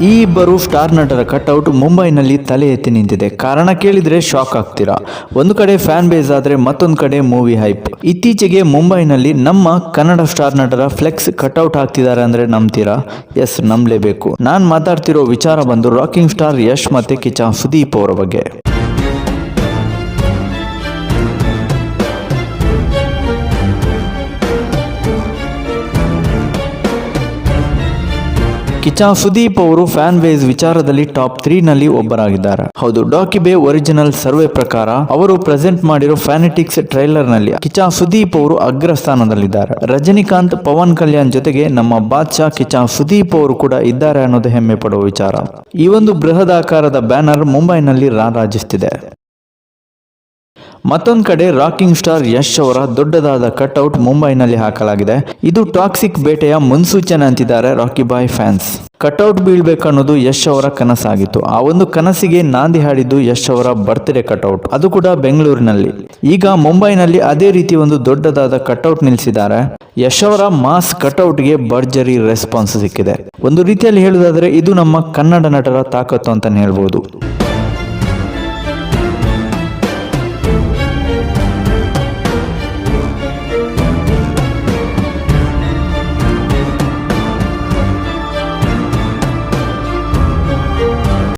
ಈ ಇಬ್ಬರು ಸ್ಟಾರ್ ನಟರ ಕಟ್ಔಟ್ ಮುಂಬೈನಲ್ಲಿ ತಲೆ ಎತ್ತಿ ನಿಂತಿದೆ. ಕಾರಣ ಕೇಳಿದ್ರೆ ಶಾಕ್ ಆಗ್ತೀರಾ? ಒಂದು ಕಡೆ ಫ್ಯಾನ್ ಬೇಸ್ ಆದ್ರೆ ಮತ್ತೊಂದು ಕಡೆ ಮೂವಿ ಹೈಪ್. ಇತ್ತೀಚೆಗೆ ಮುಂಬೈನಲ್ಲಿ ನಮ್ಮ ಕನ್ನಡ ಸ್ಟಾರ್ ನಟರ ಫ್ಲೆಕ್ಸ್ ಕಟ್ಔಟ್ ಹಾಕ್ತಿದ್ದಾರೆ ಅಂದ್ರೆ ನಂಬ್ತೀರಾ? ಎಸ್, ನಂಬಲೇಬೇಕು. ನಾನು ಮಾತಾಡ್ತಿರೋ ವಿಚಾರ ಬಂದು ರಾಕಿಂಗ್ ಸ್ಟಾರ್ ಯಶ್ ಮತ್ತೆ ಕಿಚಾ ಸುದೀಪ್ ಅವರ ಬಗ್ಗೆ. ಕಿಚ್ಚ ಸುದೀಪ್ ಅವರು ಫ್ಯಾನ್ ವೇಸ್ ವಿಚಾರದಲ್ಲಿ ಟಾಪ್ ತ್ರೀ ನಲ್ಲಿ ಒಬ್ಬರಾಗಿದ್ದಾರೆ. ಹೌದು ಡಾಕಿಬೆ ಒರಿಜಿನಲ್ ಸರ್ವೆ ಪ್ರಕಾರ ಅವರು ಪ್ರೆಸೆಂಟ್ ಮಾಡಿರೋ ಫ್ಯಾನೆಟಿಕ್ಸ್ ಟ್ರೈಲರ್ನಲ್ಲಿ ಕಿಚಾ ಸುದೀಪ್ ಅವರು ಅಗ್ರ ಸ್ಥಾನದಲ್ಲಿದ್ದಾರೆ ರಜನಿಕಾಂತ್, ಪವನ್ ಕಲ್ಯಾಣ್ ಜೊತೆಗೆ ನಮ್ಮ ಬಾದ್ಶಾ ಕಿಚಾ ಸುದೀಪ್ ಅವರು ಕೂಡ ಇದ್ದಾರೆ ಅನ್ನೋದು ಹೆಮ್ಮೆ ಪಡುವ ವಿಚಾರ. ಈ ಒಂದು ಬೃಹದಾಕಾರದ ಬ್ಯಾನರ್ ಮುಂಬೈನಲ್ಲಿ ರಾರಾಜಿಸ್ತಿದೆ ಮತ್ತೊಂದು ಕಡೆ ರಾಕಿಂಗ್ ಸ್ಟಾರ್ ಯಶ್ ಅವರ ದೊಡ್ಡದಾದ ಕಟ್ಔಟ್ ಮುಂಬೈನಲ್ಲಿ ಹಾಕಲಾಗಿದೆ. ಇದು ಟಾಕ್ಸಿಕ್ ಬೇಟೆಯ ಮುನ್ಸೂಚನೆ ಅಂತಿದ್ದಾರೆ ರಾಕಿ ಬಾಯ್ ಫ್ಯಾನ್ಸ್. ಕಟ್ಔಟ್ ಬೀಳ್ಬೇಕನ್ನೋದು ಯಶ್ ಅವರ ಕನಸಾಗಿತ್ತು. ಆ ಒಂದು ಕನಸಿಗೆ ನಾಂದಿ ಹಾಡಿದ್ದು ಯಶ್ ಅವರ ಬರ್ತ್ಡೇ ಕಟ್ಔಟ್. ಅದು ಕೂಡ ಬೆಂಗಳೂರಿನಲ್ಲಿ. ಈಗ ಮುಂಬೈನಲ್ಲಿ ಅದೇ ರೀತಿ ಒಂದು ದೊಡ್ಡದಾದ ಕಟ್ಔಟ್ ನಿಲ್ಲಿಸಿದ್ದಾರೆ. ಯಶ್ ಅವರ ಮಾಸ್ ಕಟ್ಔಟ್ಗೆ ಭರ್ಜರಿ ರೆಸ್ಪಾನ್ಸ್ ಸಿಕ್ಕಿದೆ. ಒಂದು ರೀತಿಯಲ್ಲಿ ಹೇಳುವುದಾದ್ರೆ ಇದು ನಮ್ಮ ಕನ್ನಡ ನಟರ ತಾಕತ್ತು ಅಂತಾನೆ ಹೇಳ್ಬೋದು.